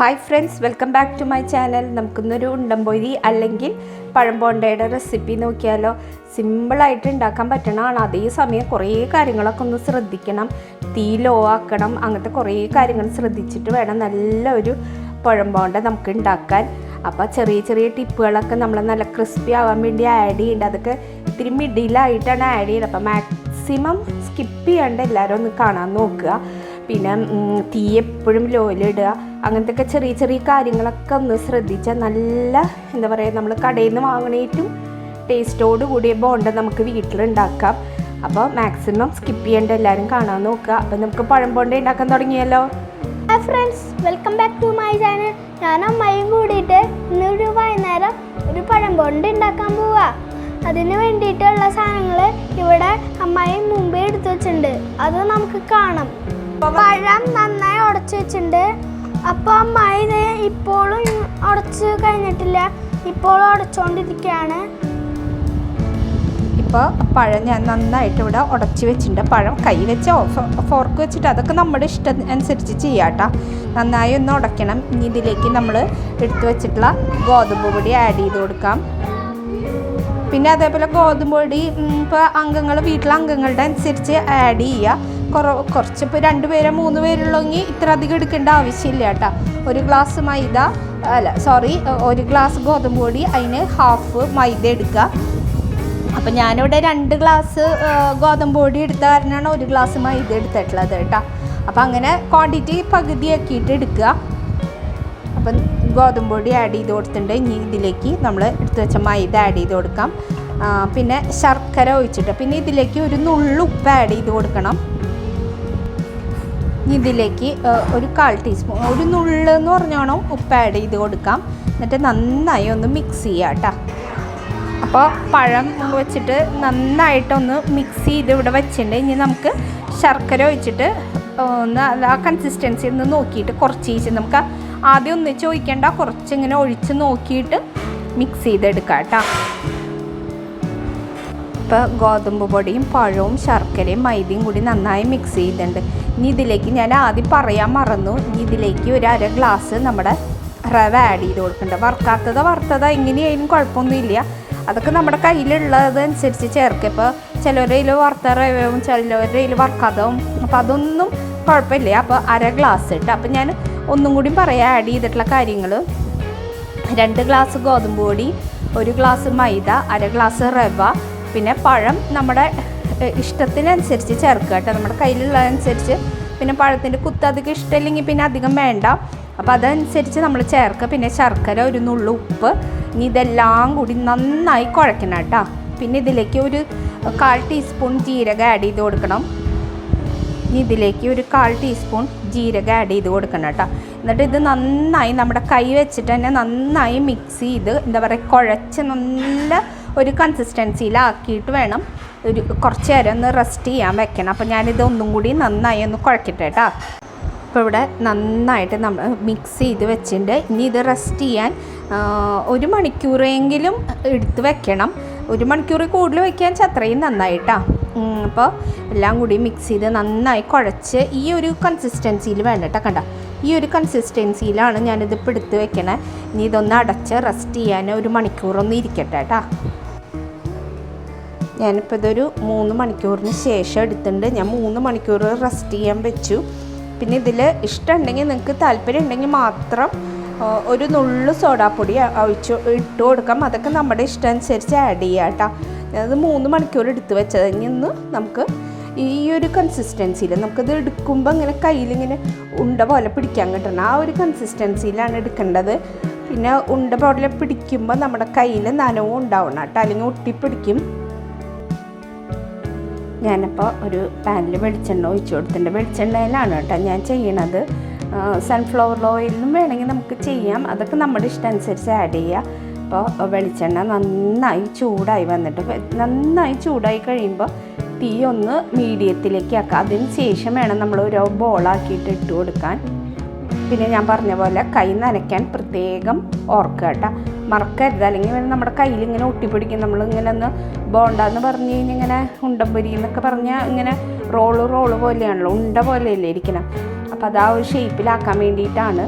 Hi friends welcome back to my channel നമുക്കിന്നൊരു ഉണ്ടംപൊരി അല്ലെങ്കിൽ പഴംപോണ്ടയുടെ റെസിപ്പി നോക്കിയാലോ. സിമ്പിളായിട്ട് ഉണ്ടാക്കാൻ പറ്റണമാണ് അതേസമയം കുറേ കാര്യങ്ങളൊക്കെ ഒന്ന് ശ്രദ്ധിക്കണം. തീ ലോ ആക്കണം. അങ്ങനത്തെ കുറേ കാര്യങ്ങൾ ശ്രദ്ധിച്ചിട്ട് വേണം നല്ലൊരു പഴംപോണ്ട നമുക്ക് ഉണ്ടാക്കാൻ. അപ്പോൾ ചെറിയ ചെറിയ ടിപ്പുകളൊക്കെ നമ്മൾ നല്ല ക്രിസ്പി ആവാൻ വേണ്ടി ആഡ് ചെയ്യേണ്ടത് അതൊക്കെ ഇത്തിരി മിഡിലായിട്ടാണ് ആഡ് ചെയ്യുന്നത് അപ്പോൾ മാക്സിമം സ്കിപ്പ് ചെയ്യാണ്ട്. എല്ലാവരും ഒന്ന് കാണാൻ നോക്കുക. പിന്നെ തീ എപ്പോഴും ലോയിലിടുക അങ്ങനത്തെ ഒക്കെ ചെറിയ ചെറിയ കാര്യങ്ങളൊക്കെ ഒന്ന് ശ്രദ്ധിച്ചാൽ നല്ല എന്താ പറയുക നമ്മൾ കടയിൽ നിന്ന് വാങ്ങണേറ്റും ടേസ്റ്റോട് കൂടിയ ബോണ്ട് നമുക്ക് വീട്ടിലുണ്ടാക്കാം. അപ്പോൾ മാക്സിമം സ്കിപ്പ് ചെയ്യേണ്ട എല്ലാവരും കാണാൻ നോക്കുക. അപ്പോൾ നമുക്ക് പഴം ബോണ്ട ഉണ്ടാക്കാൻ തുടങ്ങിയല്ലോ. Hi friends welcome back to my channel ഞാൻ അമ്മയും കൂടിയിട്ട് ഇന്നൊരു വൈകുന്നേരം ഒരു പഴം ബോണ്ട് ഉണ്ടാക്കാൻ പോവാ. അതിന് വേണ്ടിയിട്ടുള്ള സാധനങ്ങൾ ഇവിടെ അമ്മായി മുമ്പേ എടുത്തു വെച്ചിട്ടുണ്ട്. അത് നമുക്ക് കാണാം. പഴം നന്നായി ഉടച്ചു വെച്ചിട്ടുണ്ട്. അപ്പോൾ മൈദ ഇപ്പോഴും ഉടച്ച് കഴിഞ്ഞിട്ടില്ല. ഇപ്പോഴും ഉടച്ചുകൊണ്ടിരിക്കുകയാണ് ഇപ്പോൾ പഴം ഞാൻ നന്നായിട്ട് ഇവിടെ ഉടച്ചു വെച്ചിട്ടുണ്ട്. പഴം കൈ വെച്ച് ഫോർക്ക് വെച്ചിട്ട് അതൊക്കെ നമ്മുടെ ഇഷ്ടം അനുസരിച്ച് ചെയ്യാട്ടോ. നന്നായി ഒന്ന് ഉടക്കണം ഇനി ഇതിലേക്ക് നമ്മൾ എടുത്തു വെച്ചിട്ടുള്ള ഗോതമ്പ് പൊടി ആഡ് ചെയ്ത് കൊടുക്കാം. പിന്നെ അതേപോലെ ഗോതമ്പ് പൊടി ഇപ്പോൾ അംഗങ്ങൾ വീട്ടിലെ അംഗങ്ങളുടെ അനുസരിച്ച് ആഡ് ചെയ്യുക. കുറ കുറച്ച് ഇപ്പോൾ രണ്ട് പേരോ മൂന്ന് പേരുള്ളെങ്കിൽ ഇത്ര അധികം എടുക്കേണ്ട ആവശ്യമില്ല കേട്ടോ. ഒരു ഗ്ലാസ് മൈദ അല്ല സോറി ഒരു ഗ്ലാസ് ഗോതമ്പ് പൊടി അതിന് ഹാഫ് മൈദ എടുക്കുക. അപ്പം ഞാനിവിടെ രണ്ട് ഗ്ലാസ് ഗോതമ്പ് പൊടി എടുത്ത കാരണമാണ് ഒരു ഗ്ലാസ് മൈദ എടുത്തിട്ടുള്ളത് കേട്ടോ. അപ്പം അങ്ങനെ ക്വാണ്ടിറ്റി പകുതിയാക്കിയിട്ട് എടുക്കുക. അപ്പം ഗോതമ്പ് പൊടി ആഡ് ചെയ്ത് കൊടുത്തിട്ടുണ്ട്. ഇനി ഇതിലേക്ക് നമ്മൾ എടുത്ത് വെച്ച മൈദ ആഡ് ചെയ്ത് കൊടുക്കാം. പിന്നെ ശർക്കര ഒഴിച്ചിട്ട്. പിന്നെ ഇതിലേക്ക് ഒരു നുള്ളു ഉപ്പ് ആഡ് ചെയ്ത് കൊടുക്കണം. ഇതിലേക്ക് ഒരു കാൽ ടീസ്പൂൺ ഒരു നുള്ളു എന്ന് പറഞ്ഞോണം ഉപ്പ് ആഡ് ചെയ്ത് കൊടുക്കാം. എന്നിട്ട് നന്നായി ഒന്ന് മിക്സ് ചെയ്യാം കേട്ടോ അപ്പോൾ പഴം വെച്ചിട്ട് നന്നായിട്ടൊന്ന് മിക്സ് ചെയ്ത് ഇവിടെ വെച്ചിട്ടുണ്ട്. ഇനി നമുക്ക് ശർക്കര ഒഴിച്ചിട്ട് ഒന്ന് ആ കൺസിസ്റ്റൻസി ഒന്ന് നോക്കിയിട്ട് കുറച്ച് ചേച്ചി നമുക്ക് ആദ്യം ഒന്നിച്ച് ഒഴിക്കേണ്ട കുറച്ചിങ്ങനെ ഒഴിച്ച് നോക്കിയിട്ട് മിക്സ് ചെയ്തെടുക്കാം കേട്ടോ ഇപ്പോൾ ഗോതമ്പ് പൊടിയും പഴവും ശർക്കരയും മൈദയും കൂടി നന്നായി മിക്സ് ചെയ്തിട്ടുണ്ട്. ഇനി ഇതിലേക്ക് ഞാൻ ആദ്യം പറയാൻ മറന്നു. ഇനി ഇതിലേക്ക് ഒരു അര ഗ്ലാസ് നമ്മുടെ റവ ആഡ് ചെയ്ത് കൊടുക്കുന്നുണ്ട്. വറുക്കാത്തത് വറുത്തത് എങ്ങനെയായാലും കുഴപ്പമൊന്നുമില്ല. അതൊക്കെ നമ്മുടെ കയ്യിലുള്ളതനുസരിച്ച് ചേർക്കുക. ഇപ്പോൾ ചിലവരുടെ കയ്യിൽ വറുത്ത റവയും ചിലവരുടെ കയ്യിൽ വറുക്കാത്തതും അപ്പോൾ അതൊന്നും കുഴപ്പമില്ല. അപ്പോൾ അര ഗ്ലാസ് ഇട്ട് അപ്പോൾ ഞാൻ ഒന്നും കൂടി പറയാം. ആഡ് ചെയ്തിട്ടുള്ള കാര്യങ്ങൾ രണ്ട് ഗ്ലാസ് ഗോതമ്പ് പൊടി ഒരു ഗ്ലാസ് മൈദ അര ഗ്ലാസ് റവ പിന്നെ പഴം നമ്മുടെ ഇഷ്ടത്തിനനുസരിച്ച് ചേർക്കുക കേട്ടോ. നമ്മുടെ കയ്യിലുള്ളതനുസരിച്ച് പിന്നെ പഴത്തിന്റെ കുത്ത് അധികം ഇഷ്ടമില്ലെങ്കിൽ പിന്നെ അധികം വേണ്ട. അപ്പോൾ അതനുസരിച്ച് നമ്മൾ ചേർക്കുക. പിന്നെ ശർക്കര ഒരു നുള്ളു ഉപ്പ് ഇനി ഇതെല്ലാം കൂടി നന്നായി കുഴക്കണം കേട്ടോ. പിന്നെ ഇതിലേക്ക് ഒരു കാൽ ടീസ്പൂൺ ജീരകം ആഡ് ചെയ്ത് കൊടുക്കണം. ഇനി ഇതിലേക്ക് ഒരു കാൽ ടീസ്പൂൺ ജീരകം ആഡ് ചെയ്ത് കൊടുക്കണം കേട്ടോ. എന്നിട്ട് ഇത് നന്നായി നമ്മുടെ കൈ വെച്ചിട്ട് തന്നെ നന്നായി മിക്സ് ചെയ്ത് എന്താ പറയുക കുഴച്ച് നല്ല ഒരു കൺസിസ്റ്റൻസിയിലാക്കിയിട്ട് വേണം ഒരു കുറച്ച് നേരം ഒന്ന് റെസ്റ്റ് ചെയ്യാൻ വെക്കണം. അപ്പോൾ ഞാനിത് ഒന്നും കൂടി നന്നായി ഒന്ന് കുഴക്കട്ടെ കേട്ടോ അപ്പോൾ ഇവിടെ നന്നായിട്ട് നമ്മൾ മിക്സ് ചെയ്ത് വെച്ചിട്ടുണ്ട്. ഇനി ഇത് റെസ്റ്റ് ചെയ്യാൻ ഒരു മണിക്കൂറെങ്കിലും എടുത്ത് വെക്കണം. ഒരു മണിക്കൂർ കൂടുതൽ വെക്കാൻ അത്രയും നന്നായിട്ടാ അപ്പോൾ എല്ലാം കൂടി മിക്സ് ചെയ്ത് നന്നായി കുഴച്ച് ഈ ഒരു കൺസിസ്റ്റൻസിയിൽ വേണ്ടട്ടോ കണ്ട. ഈ ഒരു കൺസിസ്റ്റൻസിയിലാണ് ഞാനിത് ഇപ്പോൾ എടുത്ത് വെക്കണേ. ഇനി ഇതൊന്ന് അടച്ച് റെസ്റ്റ് ചെയ്യാൻ ഒരു മണിക്കൂറൊന്ന് ഇരിക്കട്ടെ കേട്ടോ ഞാനിപ്പോൾ ഇതൊരു മൂന്ന് മണിക്കൂറിന് ശേഷം എടുത്തിട്ടുണ്ട്. ഞാൻ മൂന്ന് മണിക്കൂർ റെസ്റ്റ് ചെയ്യാൻ വെച്ചു. പിന്നെ ഇതിൽ ഇഷ്ടമുണ്ടെങ്കിൽ നിങ്ങൾക്ക് താല്പര്യം ഉണ്ടെങ്കിൽ മാത്രം ഒരു നുള്ളു സോഡാപ്പൊടി ഒഴിച്ച് ഇട്ട് കൊടുക്കാം. അതൊക്കെ നമ്മുടെ ഇഷ്ടം അനുസരിച്ച് ആഡ് ചെയ്യാം കേട്ടോ. ഞാനത് മൂന്ന് മണിക്കൂർ എടുത്ത് വെച്ചത്. ഇനി ഒന്ന് നമുക്ക് ഈ ഒരു കൺസിസ്റ്റൻസിയിൽ നമുക്കത് എടുക്കുമ്പോൾ ഇങ്ങനെ കയ്യിലിങ്ങനെ ഉണ്ട പോലെ പിടിക്കാൻ കിട്ടണം. ആ ഒരു കൺസിസ്റ്റൻസിയിലാണ് എടുക്കേണ്ടത്. പിന്നെ ഉണ്ട പോലെ പിടിക്കുമ്പോൾ നമ്മുടെ കയ്യിൽ നനവും ഉണ്ടാവണം കേട്ടോ. അല്ലെങ്കിൽ ഒട്ടിപ്പിടിക്കും. ഞാനപ്പോൾ ഒരു പാനിൽ വെളിച്ചെണ്ണ ഒഴിച്ചു കൊടുത്തിട്ടുണ്ട്. വെളിച്ചെണ്ണയിലാണ് കേട്ടോ ഞാൻ ചെയ്യണത്. സൺഫ്ലവർ ഓയിലും വേണമെങ്കിൽ നമുക്ക് ചെയ്യാം. അതൊക്കെ നമ്മുടെ ഇഷ്ടം അനുസരിച്ച് ആഡ് ചെയ്യുക അപ്പോൾ വെളിച്ചെണ്ണ നന്നായി ചൂടായി വന്നിട്ട് നന്നായി ചൂടായി കഴിയുമ്പോൾ തീ ഒന്ന് മീഡിയത്തിലേക്ക് ആക്കുക അതിന് ശേഷം വേണം നമ്മൾ ഒരു ബോളാക്കിയിട്ട് ഇട്ട് കൊടുക്കാൻ. പിന്നെ ഞാൻ പറഞ്ഞ പോലെ കൈ നനയ്ക്കാൻ പ്രത്യേകം ഓർക്കുക കേട്ടോ. മറക്കരുത്. അല്ലെങ്കിൽ നമ്മുടെ കയ്യിൽ ഇങ്ങനെ ഒട്ടിപ്പിടിക്കും. നമ്മൾ ഇങ്ങനെ ഒന്ന് ബോണ്ടാന്ന് പറഞ്ഞു കഴിഞ്ഞാൽ ഇങ്ങനെ ഉണ്ടമ്പൊരി എന്നൊക്കെ പറഞ്ഞാൽ ഇങ്ങനെ റോൾ റോൾ പോലെയാണല്ലോ. ഉണ്ട പോലെയല്ലേ ഇരിക്കണം. അപ്പം അത് ആ ഒരു ഷേപ്പിലാക്കാൻ വേണ്ടിയിട്ടാണ്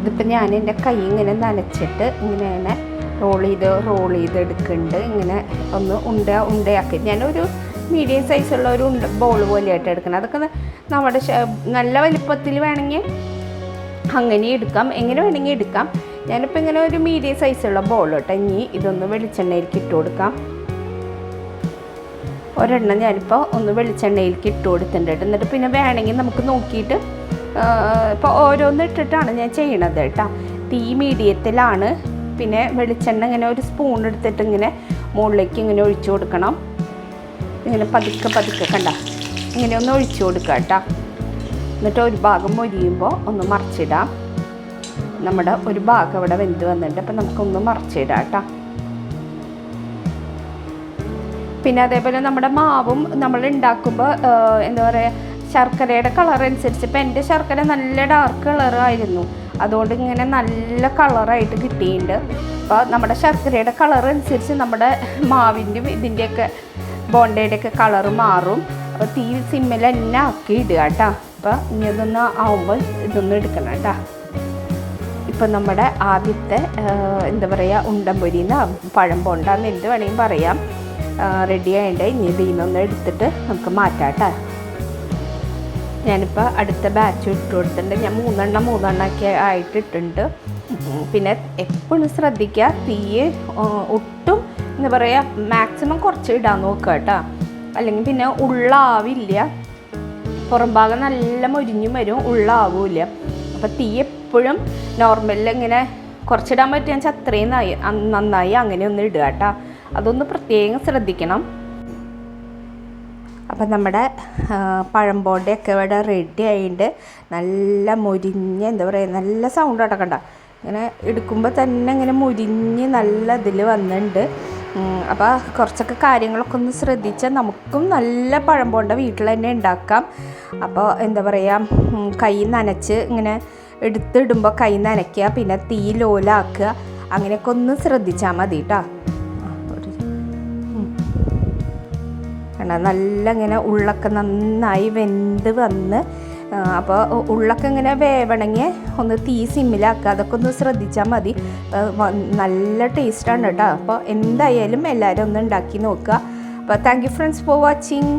ഇതിപ്പോൾ ഞാൻ എന്റെ കൈ ഇങ്ങനെ നനച്ചിട്ട് ഇങ്ങനെ റോൾ ചെയ്ത് റോൾ ചെയ്ത് എടുക്കുന്നുണ്ട് ഇങ്ങനെ ഒന്ന് ഉണ്ട ഉണ്ടയാക്കി. ഞാനൊരു മീഡിയം സൈസുള്ള ഒരു ഉണ്ട ബോൾ പോലെയായിട്ട് എടുക്കണം. അതൊക്കെ നമ്മുടെ നല്ല വലിപ്പത്തിൽ വേണമെങ്കിൽ അങ്ങനെ എടുക്കാം. എങ്ങനെ വേണമെങ്കിൽ എടുക്കാം. ഞാനിപ്പോൾ ഇങ്ങനെ ഒരു മീഡിയം സൈസുള്ള ബോൾ കേട്ടോ ഇനി ഇതൊന്ന് വെളിച്ചെണ്ണയിലേക്ക് ഇട്ട് കൊടുക്കാം. ഒരെണ്ണം ഞാനിപ്പോൾ ഒന്ന് വെളിച്ചെണ്ണയിലേക്ക് ഇട്ട് കൊടുത്തിട്ടുണ്ട് എന്നിട്ട് പിന്നെ വേണമെങ്കിൽ നമുക്ക് നോക്കിയിട്ട് ഇപ്പോൾ ഓരോന്ന് ഇട്ടിട്ടാണ് ഞാൻ ചെയ്യണത് കേട്ടോ. തീ മീഡിയത്തിലാണ്. പിന്നെ വെളിച്ചെണ്ണ ഇങ്ങനെ ഒരു സ്പൂൺ എടുത്തിട്ട് ഇങ്ങനെ മുകളിലേക്ക് ഇങ്ങനെ ഒഴിച്ചു കൊടുക്കണം. ഇങ്ങനെ പതുക്കെ പതുക്കെ കണ്ട? ഇങ്ങനെ ഒന്ന് ഒഴിച്ചു കൊടുക്കാം കേട്ടോ. എന്നിട്ട് ഒരു ഭാഗം മൊരിയുമ്പോൾ ഒന്ന് മറിച്ചിടാം. നമ്മുടെ ഒരു ഭാഗം ഇവിടെ വെന്ത് വന്നിട്ടുണ്ട്. അപ്പം നമുക്കൊന്ന് മറിച്ചിടാം കേട്ടോ. പിന്നെ അതേപോലെ നമ്മുടെ മാവും നമ്മൾ ഉണ്ടാക്കുമ്പോൾ എന്താ പറയുക ശർക്കരയുടെ കളർ അനുസരിച്ച്. ഇപ്പം എന്റെ ശർക്കര നല്ല ഡാർക്ക് കളറായിരുന്നു അതുകൊണ്ട് ഇങ്ങനെ നല്ല കളറായിട്ട് കിട്ടിയിട്ടുണ്ട്. അപ്പോൾ നമ്മുടെ ശർക്കരയുടെ കളർ അനുസരിച്ച് നമ്മുടെ മാവിന്റെയും ഇതിന്റെയൊക്കെ ബോണ്ടയുടെയൊക്കെ കളർ മാറും. അപ്പോൾ തീ സിമ്മിൽ തന്നെ ആക്കി ഇടുക കേട്ടോ. അപ്പോൾ ഇനി ഇതൊന്ന് ആവുമ്പോൾ ഇതൊന്നും എടുക്കണം കേട്ടോ. ഇപ്പം നമ്മുടെ ആദ്യത്തെ എന്താ പറയുക ഉണ്ടംപൊരിന്ന് പഴം പോണ്ടാന്ന് എന്ത് വേണമെങ്കിൽ പറയാം. റെഡി ആയിട്ട് ഇനി ഇതിൽ എടുത്തിട്ട് നമുക്ക് മാറ്റാം കേട്ടോ ഞാനിപ്പോൾ അടുത്ത ബാച്ച് ഇട്ട് കൊടുത്തിട്ടുണ്ട്. ഞാൻ മൂന്നെണ്ണം മൂന്നെണ്ണമൊക്കെ ആയിട്ട് ഇട്ടിട്ടുണ്ട് പിന്നെ എപ്പോഴും ശ്രദ്ധിക്കുക തീ ഒട്ടും എന്താ പറയുക മാക്സിമം കുറച്ച് ഇടാൻ നോക്കുക കേട്ടോ. അല്ലെങ്കിൽ പിന്നെ ഉള്ളാവില്ല പുറം ഭാഗം നല്ല മൊരിഞ്ഞും വരും ഉള്ളാവില്ല അപ്പോൾ തീ എപ്പോഴും നോർമലിൽ ഇങ്ങനെ കുറച്ചിടാൻ പറ്റുക വെച്ചാൽ അത്രയും നന്നായി അങ്ങനെ ഒന്ന് ഇടുക കേട്ടോ. അതൊന്ന് പ്രത്യേകം ശ്രദ്ധിക്കണം. അപ്പം നമ്മുടെ പഴംപോണ്ടയൊക്കെ പഴം ഇവിടെ റെഡി ആയിട്ട് നല്ല മുരിഞ്ഞ് എന്താ പറയുക നല്ല സൗണ്ട് അടക്കണ്ട ഇങ്ങനെ എടുക്കുമ്പോൾ തന്നെ ഇങ്ങനെ മുരിഞ്ഞ് നല്ല ഇതിൽ വന്നിട്ടുണ്ട് അപ്പോൾ കുറച്ചൊക്കെ കാര്യങ്ങളൊക്കെ ഒന്ന് ശ്രദ്ധിച്ചാൽ നമുക്കും നല്ല പഴം ബോണ്ട വീട്ടിൽ തന്നെ ഉണ്ടാക്കാം അപ്പോൾ എന്താ പറയുക കൈ നനച്ച് ഇങ്ങനെ എടുത്തിടുമ്പോൾ കൈ നനയ്ക്കുക പിന്നെ തീ ലോലാക്കുക അങ്ങനെയൊക്കെ ഒന്ന് ശ്രദ്ധിച്ചാൽ മതി കേട്ടോ നല്ല ഇങ്ങനെ ഉള്ളൊക്കെ നന്നായി വെന്ത് വന്ന് അപ്പോൾ ഉള്ളൊക്കെ ഇങ്ങനെ വേവണമെങ്കിൽ ഒന്ന് തീ സിമ്മിലാക്കുക അതൊക്കെ ഒന്ന് ശ്രദ്ധിച്ചാൽ മതി. നല്ല ടേസ്റ്റാണ് കേട്ടോ അപ്പോൾ എന്തായാലും എല്ലാവരും ഒന്ന് ഉണ്ടാക്കി നോക്കുക. അപ്പോൾ thank you friends for watching